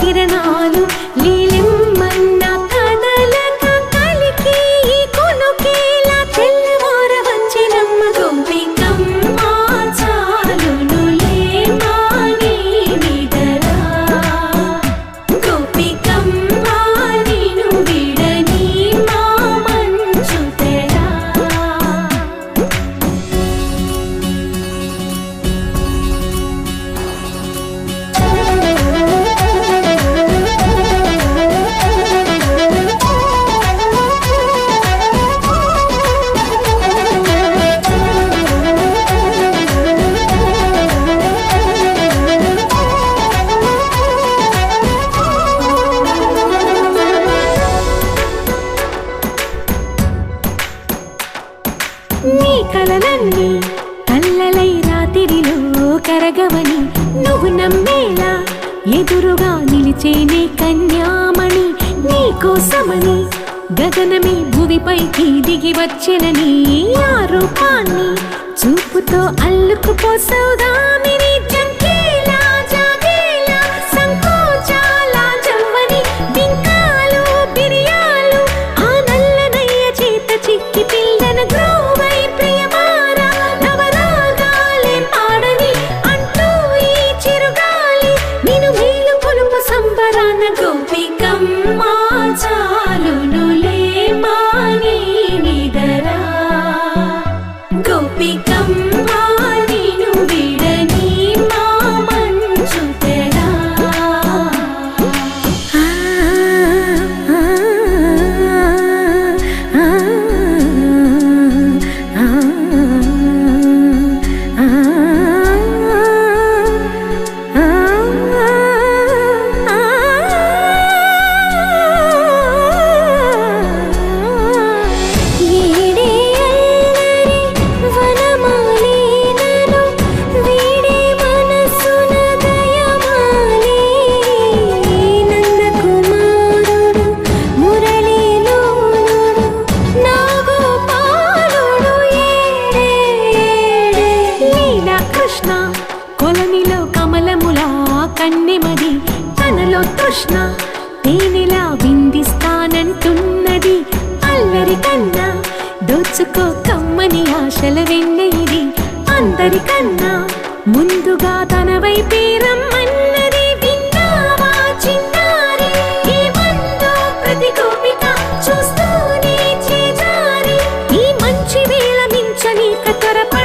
కిరణాలు లీలిమ్మన్న కరగవని నువ్వు నమ్మేలా ఎదురుగా నిలిచేనే కన్యామణి నీ కోసమని గగనమే భూమిపైకి దిగి వచ్చెనని ఆ రూపాన్ని చూపుతో అల్లుకుపోసౌదామిని కృష్ణ కొలనిలో కమలములా కన్నెమది తనలో తృష్ణ తేనెలా విందిస్తానంటున్నది. అల్వరి కన్నా దోచుకో కమ్మని ఆశల వెన్న ఇది. అందరికన్నా ముందుగా తన వైపే రమ్మన్నది. విన్నావా చిన్నారి? ఈ మందు ప్రతి గోపిక చూస్తూనే చేజారి ఈ మంచి వేళ మించని కతరప